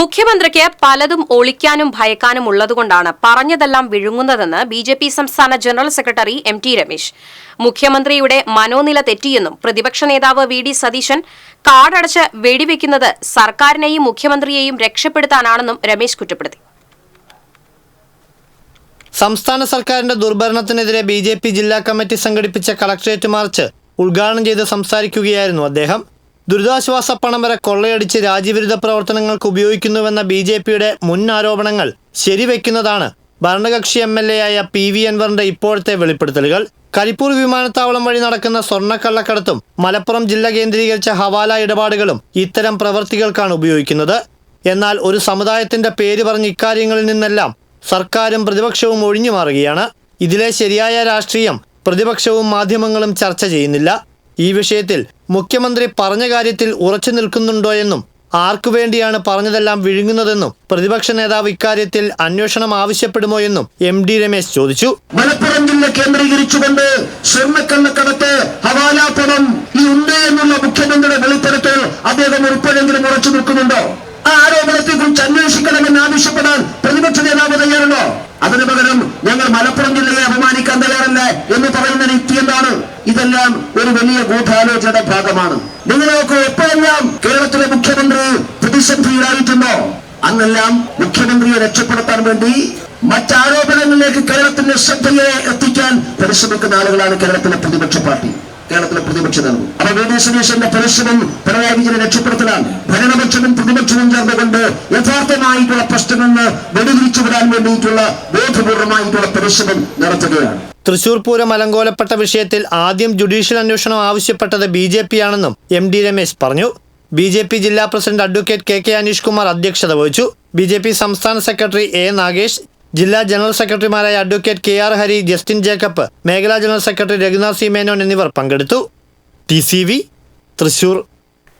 മുഖ്യമന്ത്രിക്ക് പലതും ഒളിക്കാനും ഭയക്കാനും ഉള്ളതുകൊണ്ടാണ് പറഞ്ഞതെല്ലാം വിഴുങ്ങുന്നതെന്ന് ബി ജെ പി സംസ്ഥാന general secretary M T Ramesh. മുഖ്യമന്ത്രിയുടെ മനോനില തെറ്റിയെന്നും പ്രതിപക്ഷ നേതാവ് വി ഡി സതീശൻ കാടടച്ച് വെടിവെക്കുന്നത് സർക്കാരിനെയും മുഖ്യമന്ത്രിയെയും രക്ഷപ്പെടുത്താനാണെന്നും രമേശ് കുറ്റപ്പെടുത്തി. സംസ്ഥാന സർക്കാരിന്റെ ദുർഭരണത്തിനെതിരെ ബി ജില്ലാ കമ്മിറ്റി സംഘടിപ്പിച്ച കളക്ട്രേറ്റ് മാർച്ച് ഉദ്ഘാടനം ചെയ്ത് സംസാരിക്കുകയായിരുന്നു അദ്ദേഹം. ദുരിതാശ്വാസ പണം വരെ കൊള്ളയടിച്ച് രാജ്യവിരുദ്ധ പ്രവർത്തനങ്ങൾക്ക് ഉപയോഗിക്കുന്നുവെന്ന ബി ജെ പിയുടെ മുൻ ആരോപണങ്ങൾ ശരിവെക്കുന്നതാണ് ഭരണകക്ഷി എം എൽ എ ആയ പി വി അൻവറിന്റെ ഇപ്പോഴത്തെ വെളിപ്പെടുത്തലുകൾ. കരിപ്പൂർ വിമാനത്താവളം വഴി നടക്കുന്ന സ്വർണക്കള്ളക്കടത്തും മലപ്പുറം ജില്ല കേന്ദ്രീകരിച്ച ഹവാല ഇടപാടുകളും ഇത്തരം പ്രവൃത്തികൾക്കാണ് ഉപയോഗിക്കുന്നത്. എന്നാൽ ഒരു സമുദായത്തിന്റെ പേര് പറഞ്ഞ് ഇക്കാര്യങ്ങളിൽ നിന്നെല്ലാം സർക്കാരും പ്രതിപക്ഷവും ഒഴിഞ്ഞു മാറുകയാണ് ഇതിലെ ശരിയായ രാഷ്ട്രീയം പ്രതിപക്ഷവും മാധ്യമങ്ങളും ചർച്ച ചെയ്യുന്നില്ല. ഈ വിഷയത്തിൽ മുഖ്യമന്ത്രി പറഞ്ഞ കാര്യത്തിൽ ഉറച്ചു നിൽക്കുന്നുണ്ടോയെന്നും ആർക്കു വേണ്ടിയാണ് പറഞ്ഞതെല്ലാം വിഴുങ്ങുന്നതെന്നും പ്രതിപക്ഷ നേതാവ് ഇക്കാര്യത്തിൽ അന്വേഷണം ആവശ്യപ്പെടുമോ എന്നും എം ഡി രമേശ് ചോദിച്ചു. മലപ്പുറം ജില്ല കേന്ദ്രീകരിച്ചുകൊണ്ട് സ്വർണക്കള്ളക്കടത്ത് ഹവാല പണം ഈ ഉണ്ട് എന്നുള്ള മുഖ്യമന്ത്രിയുടെ വെളിപ്പെടുത്തൽ അദ്ദേഹം ഉൾപ്പെടെങ്കിലും ഉറച്ചു നിൽക്കുന്നുണ്ടോ? ആ ആരോപണത്തെ കുറിച്ച് അന്വേഷിക്കണമെന്ന് ആവശ്യപ്പെടാൻ പ്രതിപക്ഷ നേതാവ് തയ്യാറുണ്ടോ? അതിനു പകരം ഞങ്ങൾ മലപ്പുറം ജില്ലയെ അപമാനിക്കാൻ തയ്യാറല്ല എന്ന് പറയുന്ന രീതി എന്താണ് ഇതെല്ലാം ഒരു വലിയ ഗൂഢാലോചനയുടെ ഭാഗമാണ്. നിങ്ങളൊക്കെ എപ്പോഴെല്ലാം കേരളത്തിലെ മുഖ്യമന്ത്രി പ്രതിസന്ധിയിലായിട്ടുണ്ടോ? അന്നെല്ലാം മുഖ്യമന്ത്രിയെ രക്ഷപ്പെടുത്താൻ വേണ്ടി മറ്റാരോപണങ്ങളിലേക്ക് കേരളത്തിന്റെ ശ്രദ്ധയെ എത്തിക്കാൻ പരിശ്രമിക്കുന്ന ആളുകളാണ് കേരളത്തിലെ പ്രതിപക്ഷ പാർട്ടി. കേരളത്തിലെ പ്രതിപക്ഷ നേതാവ്. അപ്പൊ വി ഡി സുരേഷന്റെ പരിശ്രമം പിണറായി വിജയനെ രക്ഷപ്പെടുത്തലാണ്. ഭരണപക്ഷവും പ്രതിപക്ഷവും ചേർന്നുകൊണ്ട് യഥാർത്ഥമായിട്ടുള്ള പ്രശ്നങ്ങളിൽ നിന്ന് വെടിതിരിച്ചു വിടാൻ വേണ്ടിയിട്ടുള്ള ബോധപൂർവമായിട്ടുള്ള പരിശ്രമം നടത്തുകയാണ്. തൃശൂർ പൂരം അലങ്കോലപ്പെട്ട വിഷയത്തിൽ ആദ്യം ജുഡീഷ്യൽ അന്വേഷണം ആവശ്യപ്പെട്ടത് ബി ജെ പി ആണെന്നും എം ഡി രമേശ് പറഞ്ഞു. ബി ജെ പി ജില്ലാ president advocate K K Aneesh Kumar അധ്യക്ഷത വഹിച്ചു. ബി ജെ പി സംസ്ഥാന സെക്രട്ടറി എ നാഗേഷ് ജില്ലാ ജനറൽ സെക്രട്ടറിമാരായ advocate K R Hari Justin Jacob മേഖലാ general secretary Raghunath C Menon എന്നിവർ പങ്കെടുത്തു. T C V Thrissur.